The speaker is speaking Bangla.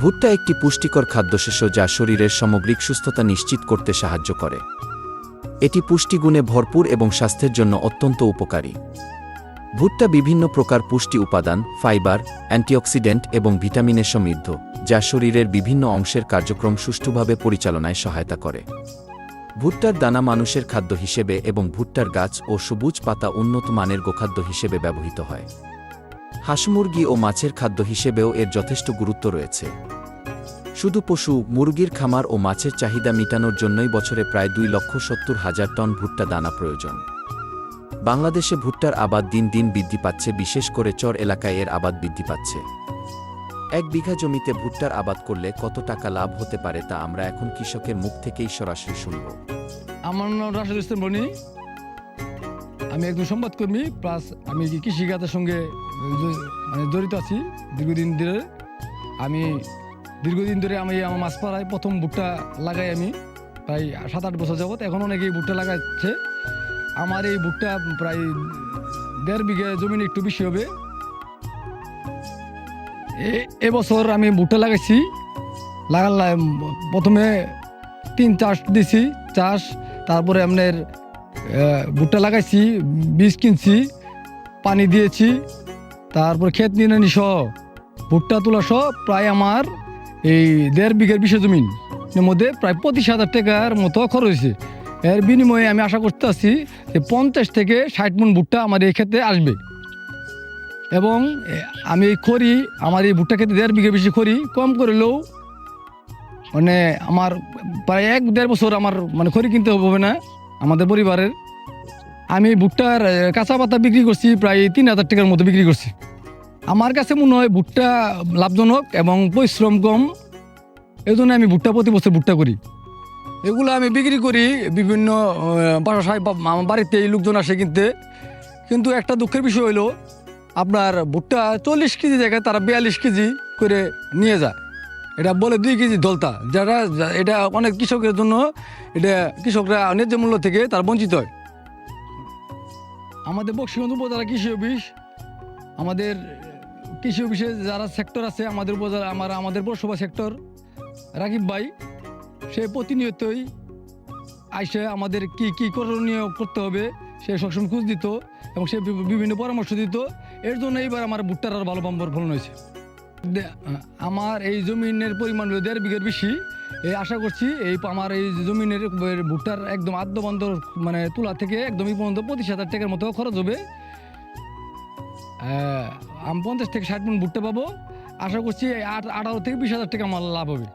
ভুট্টা একটি পুষ্টিকর খাদ্যশস্য যা শরীরের সামগ্রিক সুস্থতা নিশ্চিত করতে সাহায্য করে। এটি পুষ্টিগুণে ভরপুর এবং স্বাস্থ্যের জন্য অত্যন্ত উপকারী। ভুট্টা বিভিন্ন প্রকার পুষ্টি উপাদান, ফাইবার, অ্যান্টিঅক্সিডেন্ট এবং ভিটামিনে সমৃদ্ধ, যা শরীরের বিভিন্ন অংশের কার্যক্রম সুষ্ঠুভাবে পরিচালনায় সহায়তা করে। ভুট্টার দানা মানুষের খাদ্য হিসেবে এবং ভুট্টার গাছ ও সবুজ পাতা উন্নত মানের গোখাদ্য হিসেবে ব্যবহৃত হয়। হাঁস মুরগি ও মাছের খাদ্য হিসেবেও এর যথেষ্ট গুরুত্ব রয়েছে। শুধু পশু, মুরগির খামার ও মাছের চাহিদা মেটানোর জন্যই বছরে প্রায় দুই লক্ষ সত্তর হাজার টন ভুট্টা দানা প্রয়োজন। বাংলাদেশে ভুট্টার আবাদ দিন দিন বৃদ্ধি পাচ্ছে, বিশেষ করে চর এলাকায় এর আবাদ বৃদ্ধি পাচ্ছে। এক বিঘা জমিতে ভুট্টার আবাদ করলে কত টাকা লাভ হতে পারে তা আমরা এখন কৃষকের মুখ থেকেই সরাসরি শুনব। আমার নাম রাশেদ ইসলাম আমি একজন সংবাদকর্মী প্লাস আমি কি কৃষিখাতের সঙ্গে মানে জড়িত আছি দীর্ঘদিন ধরে। আমি দীর্ঘদিন ধরে আমি আমার মাছ পাড়ায় প্রথম ভুট্টা লাগাই আমি, প্রায় সাত আট বছর যাবত এখন অনেকেই ভুট্টা লাগাচ্ছে। আমার এই ভুট্টা প্রায় দেড় বিঘা জমিন একটু বেশি হবে। এবছর আমি ভুট্টা লাগাইছি। লাগালাম প্রথমে তিন চাষ দিছি, চাষ, তারপরে আপনার ভুট্টা লাগাইছি, বীজ কিনছি, পানি দিয়েছি, তারপর ক্ষেত নিরানি সহ, ভুট্টা তোলা সহ প্রায় আমার এই দেড় বিঘের বিশ জমিন। এর মধ্যে প্রায় পঁচিশ হাজার টাকার মতো খরচ হয়েছে। এর বিনিময়ে আমি আশা করতে আছি যে পঞ্চাশ থেকে ষাট মন ভুট্টা আমার এই ক্ষেত্রে আসবে। এবং আমি এই খড়ি, আমার এই ভুট্টা ক্ষেত্রে দেড় বিঘে বেশি খড়ি কম করলেও মানে আমার প্রায় এক দেড় বছর আমার মানে খড়ি কিনতে হবে না। আমাদের পরিবারের। আমি ভুট্টার কাঁচা পাতা বিক্রি করছি, প্রায় তিন হাজার টাকার মতো বিক্রি করছি। আমার কাছে মনে হয় ভুট্টা লাভজনক এবং পরিশ্রম কম। এই জন্য আমি ভুট্টা প্রতি বছর ভুট্টা করি। এগুলো আমি বিক্রি করি বিভিন্ন বাসায় আমার বাড়িতে লোকজন আসে কিনতে। কিন্তু একটা দুঃখের বিষয় হলো, আপনার ভুট্টা চল্লিশ কেজি জায়গায় তারা বিয়াল্লিশ কেজি করে নিয়ে যায়। এটা বলে দুই কেজি দলতা। যারা এটা অনেক কৃষকের জন্য এটা কৃষকরা ন্যায্য মূল্য থেকে তার বঞ্চিত হয়। আমাদের বক্সিগঞ্জ উপজেলা কৃষি অফিস, আমাদের কৃষি অফিসে যারা সেক্টর আছে, আমাদের উপজেলা, আমার, আমাদের পৌরসভা সেক্টর, রাকিব ভাই, সে প্রতিনিয়তই আইসে আমাদের কি কি করণীয় করতে হবে, সে সবসময় খোঁজ দিত এবং সে বিভিন্ন পরামর্শ দিত। এর জন্য এইবার আমার ভুট্টার আর ভালো বাম্বর ফলন হয়েছে। আমার এই জমিনের পরিমাণ হলো দেড় বিঘের বেশি। এই আশা করছি এই আমার এই জমিনের ভুট্টার একদম আদ্যবন্ধর মানে তুলা থেকে একদমই পর্যন্ত পঁচিশ হাজার টাকার মতো খরচ হবে। আমি পঞ্চাশ থেকে ষাট মন ভুট্টা পাবো। আশা করছি আট আঠারো থেকে বিশ হাজার টাকা আমার লাভ হবে।